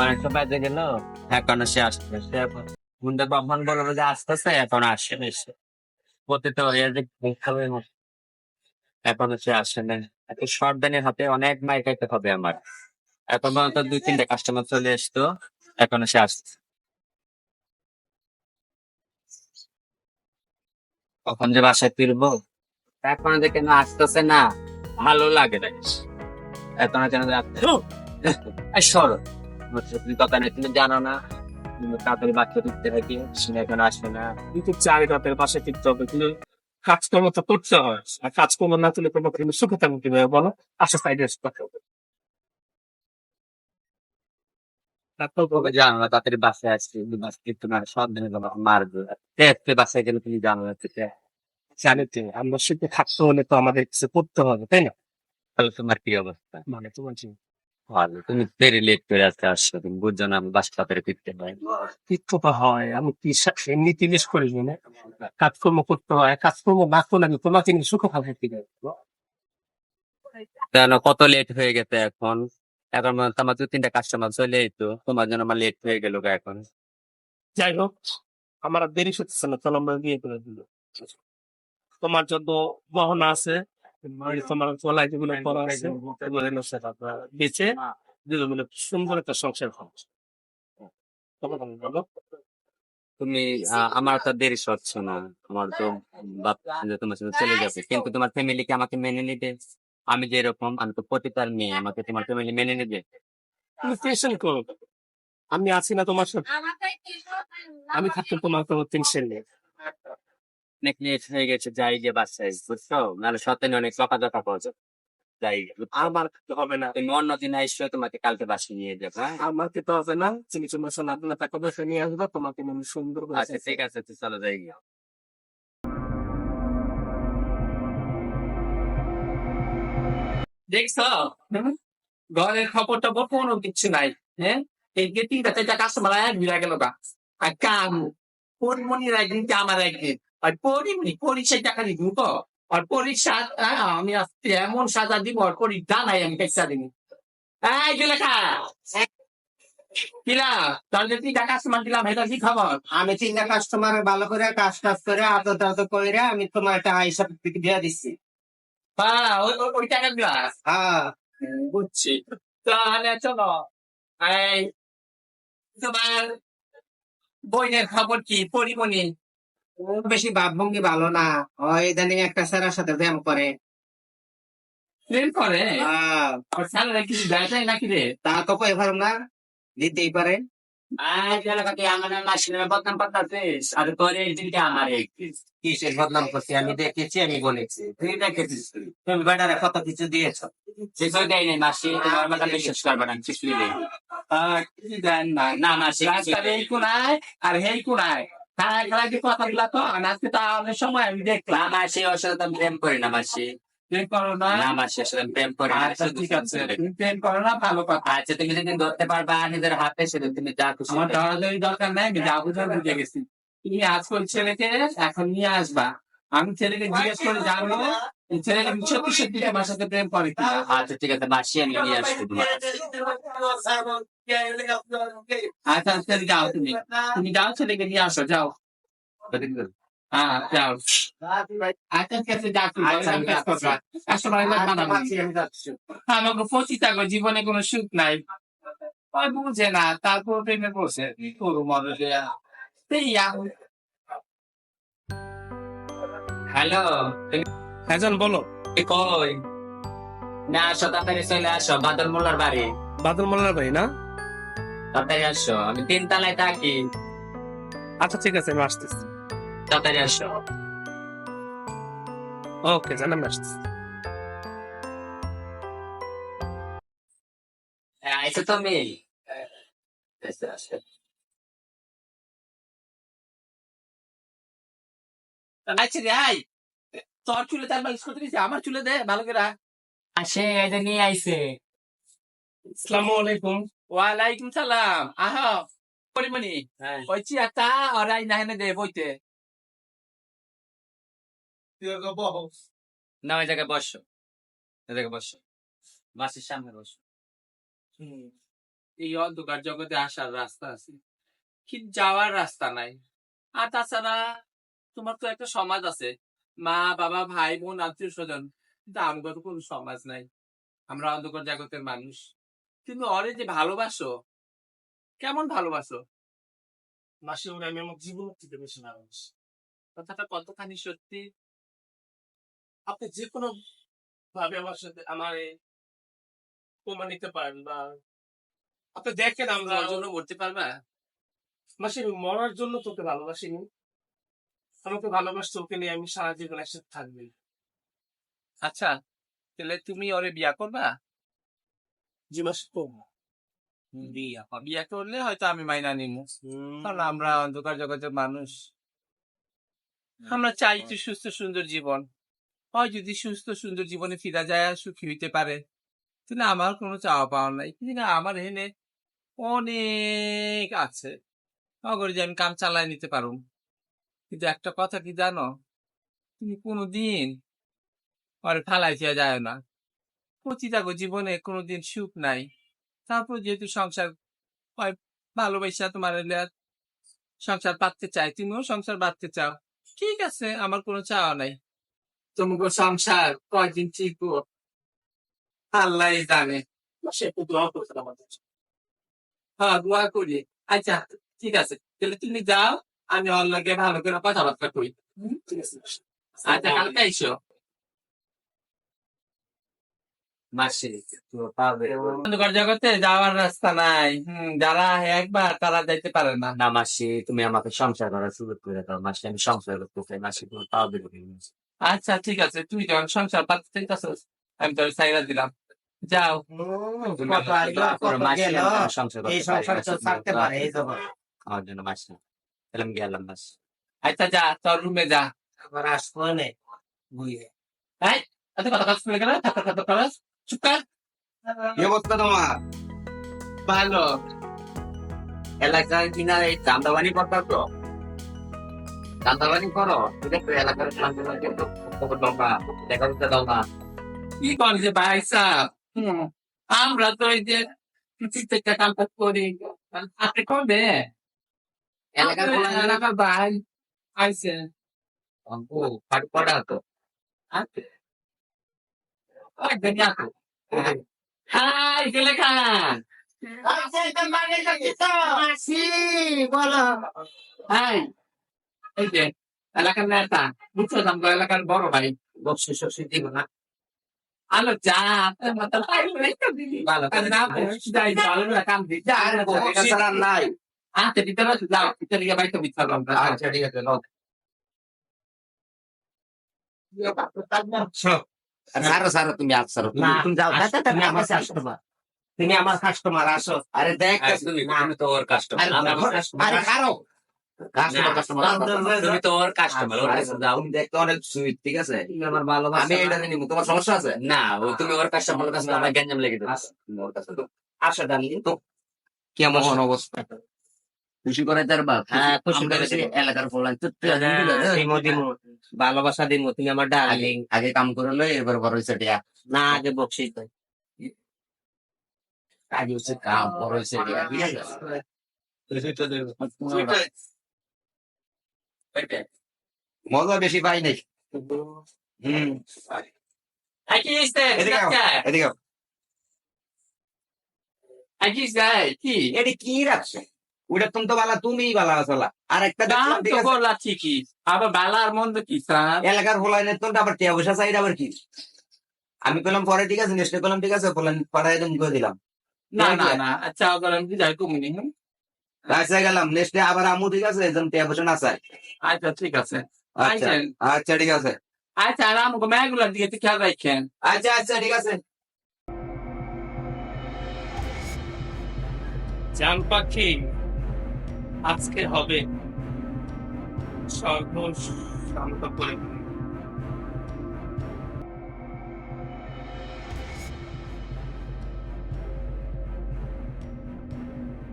অনেকটা বাজে গেল এখনও সে আসছে সে এখন গুন্ডা কখন বলব যে আসতেছে, এখন আসে না সে। পতিত হয়ে যে খাবে। এখনও সে আসে না। এত সর্দানের হাতে অনেক মাইক খাইতে হবে আমার। এখন পর্যন্ত দুই তিনটা কাস্টমার চলে আসতো এখনও সে আসছে কখন যে বাসায় ফিরবো? এখনও যে কেন আসতেছে না, ভালো লাগে না। এখনও কেন যে তুমি তুমি জানো না। তাড়াতাড়ি বাচ্চা থাকি এখন না। কিন্তু চারি রাতের পাশে টিকতে হবে কিন্তু কাজকর্ম তো করতে হয় আর কাজকর্ম না করলে তোমাকে কিন্তু সুখে থাকবে কীভাবে বলো? আসো সাইডে কথা হবে। না তাড়াতাড়ি আসছি বাস কিন্তু মারবে বাসায় গেলে তুমি আমরা সুখে থাকতে হলে তো আমাদের কিছু করতে হবে তাই না? তাহলে তোমার কি অবস্থা? মানে তোমার ভালো। তুমি লেট করে আসতে আসছো তুমি বুঝছ না আমি বাসা ফিরতে কিছু তো হয় আমি কি সা- এমনি তিলিশ করি না। কাজকর্ম করতে হয় কাজকর্ম না করলে আমি তোমাকে নিয়ে সুখে কত লেট হয়ে গেছে এখন? এখন পর্যন্ত আমার দু তিনটা কাস্টমার চলে তো তোমার জন্য আমার লেট হয়ে গেল এখন। যাই হোক আমার আর দেরি হচ্ছে না চলো আমরা বিয়ে করে দিল তোমার যত গহনা আছে মানে তোমার গলায় যেগুলো করা আছে এগুলো সেটা বেচে সুন্দর একটা সংসার তুমি আমার তো দেরি না। আমার তো বাপ তোমার সাথে চলে যাবে কিন্তু তোমার ফ্যামিলি কি আমাকে মেনে নিবে। আমি যেরকম আমি তো পতিতার মেয়ে আমাকে তোমার ফ্যামিলি মেনে নেবে। তুমি টেনশন করো আমি আছি না তোমার সাথে। আমি থাকতে তোমার কোনো টেনশন নেই অনেক লেট হয়ে গেছে যাই যে বাসায় বুঝছ? নাহলে সতেন অনেক চকা চকা করছে যাই আমার হবে না। তুমি তোমাকে কালকে নিয়ে যাব হ্যাঁ? আমাকে তো হবে না। তুমি তোমার আপনার টাকা পয়সা নিয়ে আসবা তোমাকে আমি সুন্দর আচ্ছা ঠিক আছে চলো যাই গিয়া। দেখছ? ঘরের খবর টবর কোনো কিছু নাই হ্যাঁ? এই যে তিনটা চারটা কাস্টমার এক ভিড়া গেল গা। আর কাম পরিমণির একদিন কি আমার একদিন। আর পরিমণি পরি সেই টাকা দিব তো আর পরি আমি আজকে এমন সাজা দিব আর পরি জানাই আমি দিব। এই জুলেখা কিলা তার যে তিনটা কাস্টমার দিলাম এটা কি খবর? আমি তিনটা কাস্টমার ভালো করে কাজ টাজ করে আদর টাদর করে আমি তোমার একটা হিসাব দিয়ে দিচ্ছি হ্যাঁ ওই টাকা হ্যাঁ। বুঝছি। তাহলে চলো এই তোমার বইনের খবর কি পরিমণি? ও বেশি ভাবভঙ্গি ভালো না। ও ইদানিং একটা স্যারের সাথে ব্যায়াম করে। প্রেম করে? আর স্যালারি কিছু দেয় নাকি রে? তা তো কই পারুম না দিতেই পারে। আমার মাসিনের বদনাম আর আমার কিসের বদনাম করছি? আমি দেখেছি আমি বলেছি। তুই দেখেছিস। তুমি বেটারে কত কিছু দিয়েছ? কিছু দেয় নাই মাসি তোমার কথা বিশ্বাস করবে না কিছু দেয় নাই। কি দেন না মাসি কোনায় আর কোনায়। আজকে তো অনেক সময় আমি দেখলাম। ওর সাথে আমি প্রেম করি না মাসি। প্রেম করো না। না মাসি ওর সাথে প্রেম করি না আচ্ছা ঠিক আছে। তুমি প্রেম করো না ভালো কথা। আচ্ছা তুমি যেদিন ধরতে পারবা নিজের হাতে সেদিন তুমি যা খুশি আমার তাই। দরকার নাই আমি যা বুঝার বুঝে গেছি। তুমি আজকাল ছেলেকে এখন নিয়ে আসবা। আমি ছেলেকে জিজ্ঞেস করে জানব সত্যি সত্যি সাথে প্রেম করে আচ্ছা ঠিক আছে মাসি আমি নিয়ে আসব তোমার। আচ্ছা যাও তুমি। তুমি যাও ছেলেকে নিয়ে আসো যাও। হ্যাঁ যাও। আচ্ছা ঠিক আছে আচ্ছা, বানাবো। আমাকে পঁচিশ টাকা জীবনে কোনো সুখ নাই। বুঝে না তারপর প্রেমে বসে কি করব মনে সেই হ্যালো হ্যাঁ বলো। কই? না আসো তাড়াতাড়ি চলে আসো বাদল মোল্লার বাড়ি। বাদল মোল্লার ভাই না? তাড়াতাড়ি আসো আমি তিন তলায় থাকি। আচ্ছা ঠিক আছে আমি আসতেছি। তাড়াতাড়ি আসো। ওকে জান আমি আসতেছি। হ্যাঁ, আইসো তুমি? এসে আচ্ছা। রে আই তোর চুলে তার বালিশ করতে দিছে আমার চুলে দে ভালো করে। আসে এই যে নিয়ে আইছে। আসসালামু আলাইকুম। ওয়ালাইকুম সালাম। আহ পরিমণি হ্যাঁ। ওই চিয়াটা আর আই না হেনে দে বইতে। না ওই জায়গায় বসো। ওই জায়গায় বসো। বাসের সামনে বসো। এই অন্ধকার জগতে আসার রাস্তা আছে। কিন্তু যাওয়ার রাস্তা নাই। আর তাছাড়া তোমার তো একটা সমাজ আছে। মা বাবা ভাই বোন আত্মীয় স্বজন। কিন্তু আমাদের তো কোনো সমাজ নাই। আমরা অন্ধকার জগতের মানুষ। কিন্তু অরে যে ভালোবাসো কেমন ভালোবাসো? মাসি ওরা আমি আমার জীবন থেকে বেশি ভালোবাসি। কথাটা কতখানি সত্যি? আপনি যে কোনো ভাবে আমার সাথে আমার প্রমাণ নিতে পারেন বা আপনি দেখেন আমরা আমার জন্য বলতে পারবা? মাসি মরার জন্য তোকে ভালোবাসিনি। আমাকে ভালোবাসতে ওকে নিয়ে আমি সারা জীবন একসাথে থাকবি আচ্ছা তাহলে তুমি ওরে বিয়া করবা? জি মাসি করব বিয়া বিয়া করলে হয়তো আমি মাইনা নিব কারণ আমরা অন্ধকার জগতের মানুষ। আমরা চাই তো সুস্থ সুন্দর জীবন। হয় যদি সুস্থ সুন্দর জীবনে ফিরা যায় আর সুখী হইতে পারে তাহলে আমার কোনো চাওয়া পাওয়া নাই। কিন্তু আমার এখানে অনেক আছে। যে আমি কাম চালায় নিতে পারুম। কিন্তু একটা কথা কি জানো? তুমি কোনোদিন আর ফালাই দেওয়া যায় না। প্রতিটাগো জীবনে কোনোদিন সুখ নাই। তারপর যেহেতু সংসার ভালোবাসা তোমার সংসার পাততে চাই তুমিও সংসার বাঁধতে চাও। ঠিক আছে, আমার কোনো চাওয়া নাই। তোমাকে সংসার কয়দিন ঠিক আল্লাহ জানে। হ্যাঁ দোয়া করি। আচ্ছা ঠিক আছে। তাহলে তুমি যাও। আমি ওর লগে ভালো করে কথাবার্তা কই। ঠিক আছে। মাসি। আচ্ছা কালকে আইসো। মাসি জগতে যাওয়ার রাস্তা নাই। হম যারা একবার তারা যাইতে পারে না। না মাসি তুমি আমাকে সংসার করার সুযোগ করে দাও। মাসি আমি সংসার করতে চাই। মাসি তুমি পাবে আচ্ছা ঠিক আছে। তুমি যখন সংসার পাততে চাইতেছ আমি তোর সাইরা দিলাম। যাও। সংসার করতে এই পারি, আমার জন্য মাসি। তাহলে আমি গেলাম মাসি আচ্ছা যা তোর রুমে যা আবার আসব নে বুঝে তাই এত কথা কাজ করে গেল কথা কথা কথা চুপ কর কি অবস্থা তোমার ভালো এলাকার কিনা এই চান্দাবানি করতে তো চান্দাবানি করো ঠিক আছে এলাকার কিন্তু খবর দাও না দেখা করতে দাও না কি কর যে ভাই সাহেব আমরা তো এই যে প্রত্যেকটা কাম কাজ করি আপনি করবে এলাকার আমাদের খোলা এলাকার আইছে পাট পড়া তো ওই হাই নেতা বুঝছ এলাকার বড় ভাই বকশিস সসি দিব না আলো যা আপনার ভালো আর না ভালো কাম দি যা ভিতরে যাও ভিতরে গিয়ে বাইতে বিচ্ছা লঙ্কা আচ্ছা ঠিক আছে নাও সারো সারো তুমি সারো তুমি যাও তুমি আমার কাস্টমার তুমি আমার কাস্টমার আসো আরে দেখ আরে, তুমি তো ওর কাস্টমার আরে, তুমি তো ওর কাস্টমার দেখতে অনেক সুইট ঠিক আছে আমার ভালোবাসা আমি এটা নিব তোমার সমস্যা আছে না ও তুমি ওর কাস্টমার কাছে আমার গ্যাঞ্জাম লেগে কাছে আসো ডার্লিং তো কেমন অবস্থা খুশি করে তার বাপ হ্যাঁ খুশি করেছি। বেশি এলাকার দিমো ভালোবাসা দিমো তুমি আমার ডার্লিং আগে কাম করে লই এবার বড় টিয়া। না আগে বকশিস দেয় আগে হচ্ছে কাম বড় গেছে মজা বেশি পাই নাই। হুম। কি রাখছে? ওটা তুমি তো বালা তুমি বালা আসলা। আর একটা? বললা ঠিকই। আবার বালার মন্দ কি স্যার? এলাকার ফলাই নেই তো আবার টিয়া পয়সা চাই আবার কি? আমি বললাম পরে ঠিক আছে নেক্সট বললাম ঠিক আছে বললেন পড়াই তুমি করে দিলাম। না না না আচ্ছা গরম কি যাই কমিনি? আচ্ছা গেলাম নেক্সট আবার আমু ঠিক আছে একদম টিয়া পয়সা না চাই আচ্ছা ঠিক আছে। আচ্ছা আচ্ছা ঠিক আছে। আচ্ছা আর আমাকে ম্যাগুলার দিকে খেয়াল রাখেন। আচ্ছা আচ্ছা ঠিক আছে। জান পাখি। আজকে হবে। করে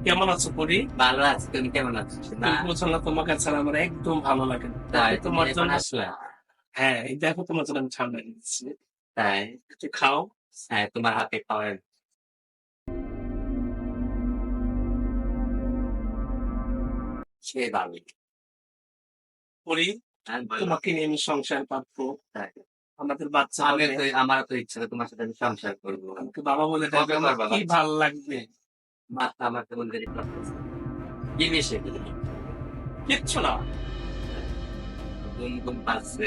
কেমন আছো পরি ভালো আছে তুমি কেমন আছো? না তোমাকে ছাড়া আমার একদম ভালো লাগে না। তাই তোমার জন্য আসলে? হ্যাঁ এই দেখো তোমার জন্য আমি ঠান্ডা নিচ্ছি তাই? খাও। হ্যাঁ তোমার হাতে খাওয়ার সে ভালো করি তোমাকে নিয়ে আমি সংসার পাবো আমাদের বাচ্চা আমি তো আমার তো ইচ্ছা তোমার সাথে আমি সংসার করব। আমাকে বাবা বলে ডাকবে আমার কি? ভালো লাগবে। মাথা আমার কেমন দেরি কি মিশে কিচ্ছু না। ঘুম ঘুম পাচ্ছে।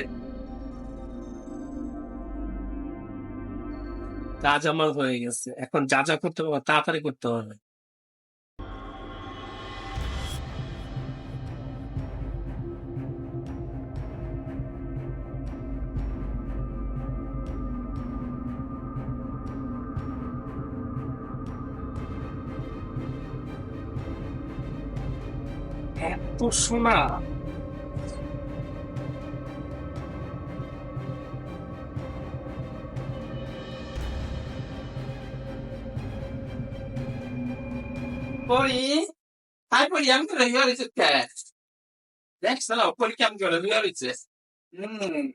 কাজ আমার হয়ে গেছে। এখন যা যা করতে হবে তাড়াতাড়ি করতে হবে। এত সোনা পরি হাই পরি আমি তো রয়েছে কে? দেখছ না পরি কেমন করে রহিয়া রয়েছে। হুম।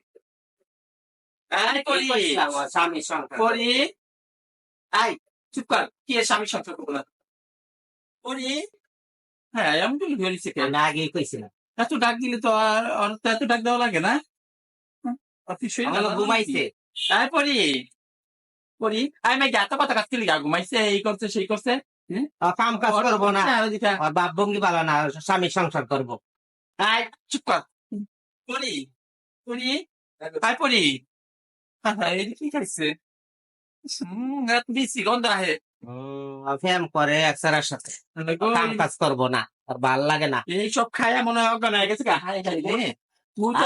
স্বামী সংসার পরি আই চুপ কর কি স্বামী সংসার করব না পরি হ্যাঁ আমি তো আমি আগেই কইছিলাম। এত ডাক দিলে তো আর আর তো এত ডাক দেওয়া লাগে না? ঘুমাইছে। আয় পরি আই মাই গাতা পাতা কাটতে লিগা ঘুমাইছে এই করছে সেই করছে কাম কাজ করব না। বাপ ভঙ্গি ভালো না স্বামী সংসার করব। আয় চুপ কর। পরি পরি আয় পরি হ্যাঁ এই কি খাইছে? হুম এত বেশি গন্ধ আহে। ফ্যাম করে একসারার সাথে কাম কাজ করব না আর ভালো লাগে না। এই সব খায়া মনে হয় অজ্ঞান হয়ে গেছে তুই তো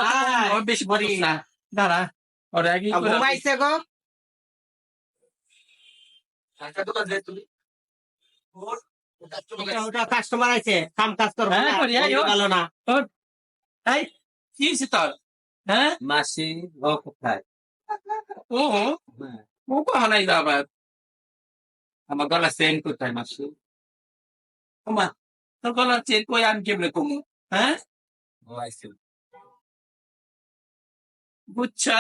বেশি পড়িস না। দাঁড়া ওর আগে ঘুমাইছে গো। ওটা কাস্টমার আছে। কাম কাজ করব হ্যাঁ, না। ভালো কি তোর? হ্যাঁ? মাসি ও কোথায়? ও ও। কখন আইলো আবার? আমার গলা সেন কোথায় মাসি ওমা তোর গলা চেক কই আমি কেমনে কমু হ্যাঁ বুঝছা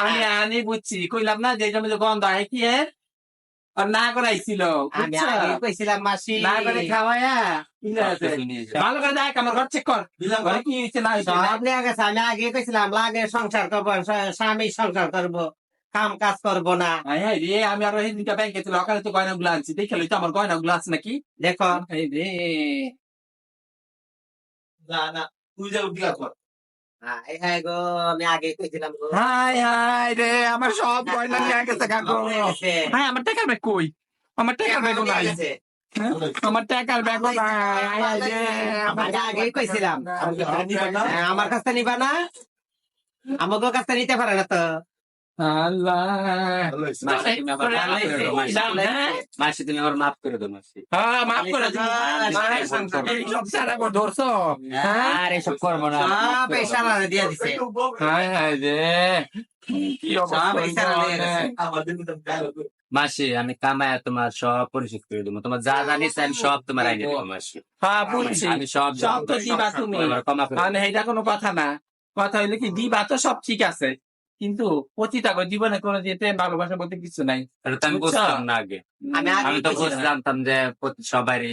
আমি আনি বুঝছি কইলাম না যে জমি গন্ধ আয় কি এর না করাইছিল আগে কইছিলাম মাসি না করে খাওয়ায়া। ভালো করে দেখ আমার ঘর চেক কর ঘরে কি হয়েছে না নিয়ে গেছে আমি আগে কইছিলাম লাগে সংসার করব স্বামী সংসার করব কাম কাজ করব না। হাই হাই রে আমি আরও সেদিনটা ব্যাংকে ছিল ওখানে তো গয়না গুলো আনছি। দেখে আমার গয়না গুলো আছে নাকি? দেখো। রে। না না তুই যা উঠলা কর। হাই হাই গো আমি আগে কইছিলাম গো। হাই হাই রে আমার সব গয়না নিয়ে গেছে। কাকু হ্যাঁ আমার টাকার ব্যাগ কই? আমার টাকার ব্যাগ হয়ে নাই। আমার টাকার ব্যাগ নাই। হাই হাই রে আমার কইছিলাম। হ্যাঁ, আমার কাছে নিবা না। আমাকে কাছে নিতে পারে না তো। মাসি তুমি মাফ করে দাও, মাসি। মাসি তুমি আমার মাফ করে মাসি। মাফ করে ধরছো? আর এসব করব না। দিয়ে দিছে। হায় হায় রে। আমি কামায় তোমার সব পরিশোধ করে দেবো। তোমার যা জানিস আমি সব তোমার আইনে দেবো মাসি। হ্যাঁ। আমি সব সব তো দিবা তুমি। তোমার মানে এটা কোনো কথা না। কথা হইলে কি দিবা তো সব ঠিক আছে। কিন্তু পতিতা গো জীবনে কোনো যেতে ভালোবাসা বলতে কিছু নাই। আমি? বুঝতাম না আগে। আমি আমি তো জানতাম যে সবারই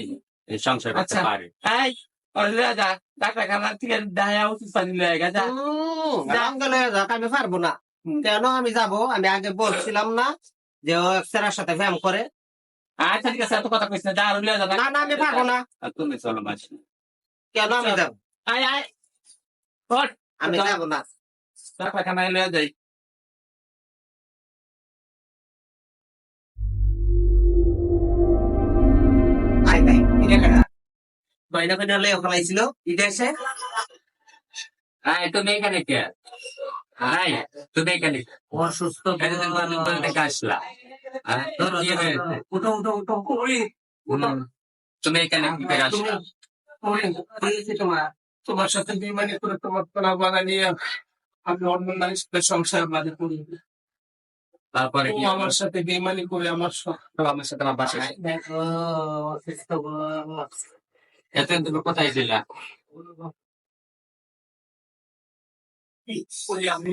সংসার করতে আচ্ছা। পারে। ডাক্তারখানা থেকে পানি লয়ে আমি পারব না। কেন আমি যাব? আমি আগে বলছিলাম না যে ও একসারার সাথে ব্যায়াম করে। আচ্ছা ঠিক আছে এত কথা কইছ না না না আমি পারব না। তুমি চলো কেন আমি যাব? আয় আয়। আমি যাব না। ডাক্তারখানায় যাই। গয়না লয়ে হ্যাঁ তুমি এখানে কে? হাই তুমি এখানে অসুস্থ আসলা? উঠো উঠো তুমি এখানে কি? করে আসলা তোমার। তোমার সাথে বেমানি করে তোমার নিয়ে আমি অন্য সংসার বাদে করি তারপরে কি আমার সাথে বেমানি করে আমার আমার সাথে আমার বাসায়। এতদিন তুমি কোথায় ছিলা? ওই আমি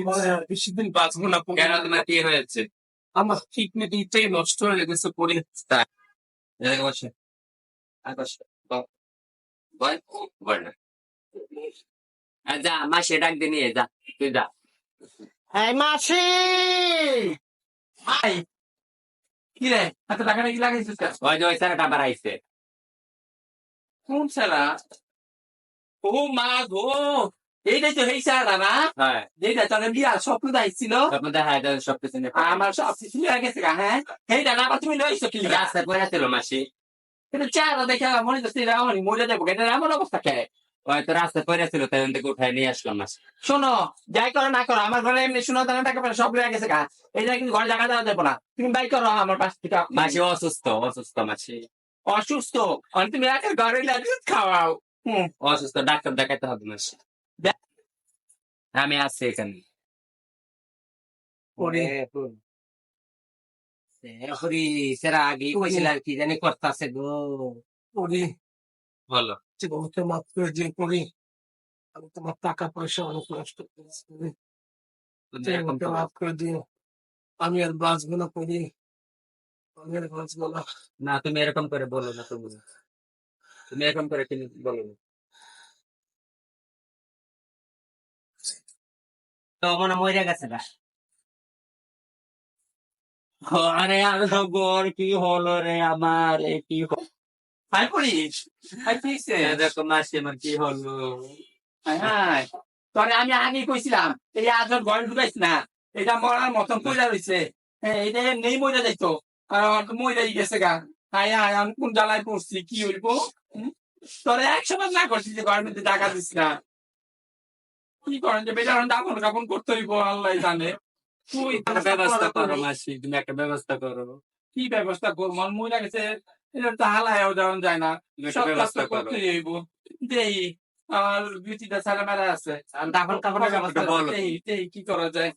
বেশি দিন বাঁচবো না কেন কি হয়েছে? আমার কিডনিটাই নষ্ট হয়ে গেছে বসে। যা মাসে ডাক দিয়ে নিয়ে যা তুই যা। মাসি! ভাই কি রে? এত নাকি লাগাইছিস? ওই যে ওই স্যারটা আবার আইছে। কোন ও মা গো! এইটাই তো এই সালা না হ্যাঁ। যেটা তোর বিয়ার স্বপ্ন দাইছিল স্বপ্ন দেখা এটা সব কিছু নিয়ে। আমার সব কিছু হয়ে গেছে হ্যাঁ। এইটা না আবার তুমি লইছো কি? রাস্তায় পড়ে ছিল মাসি। কিন্তু চেহারা দেখে মনে হচ্ছে এটা আমার মরে যাব এটা এমন অবস্থা কে? ওই তো রাস্তায় পড়ে ছিল তাই থেকে উঠায় নিয়ে আসলাম মাসি শোনো যাই করো না করো আমার ঘরে এমনি শোনো দানা টাকা সব লয়ে গেছে গা। এইটা কিন্তু ঘরে জায়গা দেওয়া যাব না তুমি বাই করো আমার পাশ থেকে মাসি অসুস্থ অসুস্থ মাসি। অসুস্থ? আর তুমি একের ঘরে খাওয়াও। হুম। অসুস্থ ডাক্তার দেখাইতে হবে মাসি। আমি আছি এখানে। হরি সেরা আগে কইছিল কি জানি করতেছে গো। বলো। জীবনকে মাফ করে দিয়ে করি। আমি তোমার টাকা পয়সা অনেক নষ্ট করেছি। তুমি। মাফ করে দিও। আমি আর বাঁচবো না করি। আমি আর বাঁচবো না। না তুমি এরকম করে বলো না তুমি। তুমি এরকম করে কিন্তু বলো না? তো মনে মরে গেছে গা আরে আগর কি হলো রে আমার? কি হলো পিছে এ দেখো মাসি আমার কি হলো হাই হাই তোরে আমি আগে কইছিলাম এই আজর ঘরে ঢুকাইছ না এটা মরার মতন কইরা রইছে হ্যাঁ এটা নেই মরে যাইতো তো মরে গেছে গা হাই হাই আমি কোন জ্বালায় পড়ছি কি হইব? তোরে একশো বার না করছিস যে ঘরের মধ্যে টাকা দিস না কি করেন যে বেটার দাপন কাপন করতে হইব আল্লাহ জানে তুই ব্যবস্থা করো মাসি তুমি একটা ব্যবস্থা করো কি ব্যবস্থা করব মহিলা গেছে এটা তো হালায়ও যাওয়া যায় না। সব কাজ তো হইব। দেই আমার ছেলে মেয়েরা আছে। দাফন কি করা যায়?